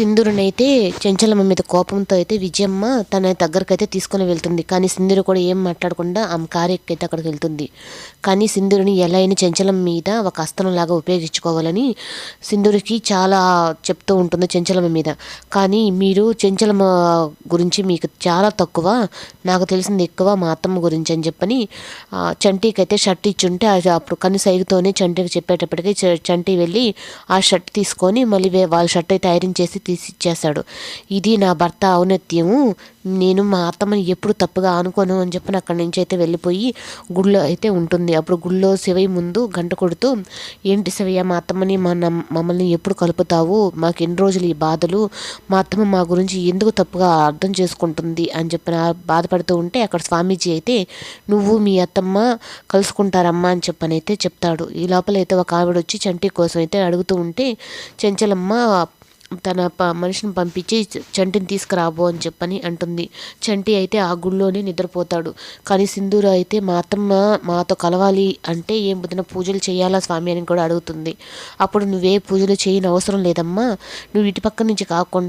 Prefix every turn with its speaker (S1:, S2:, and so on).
S1: సింధూరునైతే చెంచలమ్మ మీద కోపంతో అయితే విజయమ్మ తన దగ్గరకు అయితే తీసుకొని వెళ్తుంది. కానీ సింధూరు కూడా ఏం మాట్లాడకుండా ఆమె కారెక్కైతే అక్కడికి వెళ్తుంది. కానీ సింధురుని ఎలా అయినా చెంచలమ్మ మీద ఒక అస్త్రంలాగా ఉపయోగించుకోవాలని సింధురికి చాలా చెప్తూ ఉంటుంది చెంచలమ్మ మీద. కానీ మీరు చెంచలమ్మ గురించి మీకు చాలా తక్కువ నాకు తెలిసింది ఎక్కువ మా అత్తమ్మ గురించి అని చెప్పని చంటీకి చంటికి అయితే షర్ట్ ఇచ్చుంటే అది అప్పుడు కన్ను సైగుతోనే చంటికి చెప్పేటప్పటికి చ- చంటి వెళ్ళి ఆ షర్ట్ తీసుకొని మళ్ళీ వాళ్ళ షర్ట్ అయితే ఐరన్ చేసి తీసి ఇచ్చేశాడు ఇది నా భర్త ఔన్నత్యము. నేను మా అత్తమ్మని ఎప్పుడు తప్పుగా అనుకోను అని చెప్పిన అక్కడి నుంచి అయితే వెళ్ళిపోయి గుళ్ళో అయితే ఉంటుంది. అప్పుడు గుళ్ళో శివయ్య ముందు గంట కొడుతూ ఏంటి శివయ్య మా అత్తమ్మని మా మమ్మల్ని ఎప్పుడు కలుపుతావు? మాకు ఎన్ని రోజులు ఈ బాధలు? మా అత్తమ్మ మా గురించి ఎందుకు తప్పుగా అర్థం చేసుకుంటుంది? అని చెప్పిన బాధపడుతూ ఉంటే అక్కడ స్వామీజీ అయితే నువ్వు మీ అత్తమ్మ కలుసుకుంటారమ్మా అని చెప్పని అయితే చెప్తాడు. ఈ లోపల అయితే ఒక ఆవిడ వచ్చి చంటి కోసం అయితే అడుగుతూ ఉంటే చెంచలమ్మ తన ప మనిషిని పంపించి చంటిని తీసుకురాబో అని చెప్పని అంటుంది. చంటి అయితే ఆ గుళ్ళోనే నిద్రపోతాడు. కానీ సింధూర అయితే మా అత్తమ్మ మాతో కలవాలి అంటే ఏం పొద్దున పూజలు చేయాలా స్వామి అని కూడా అడుగుతుంది. అప్పుడు నువ్వే పూజలు చేయని అవసరం లేదమ్మా. నువ్వు ఇటు పక్క నుంచి కాకుండా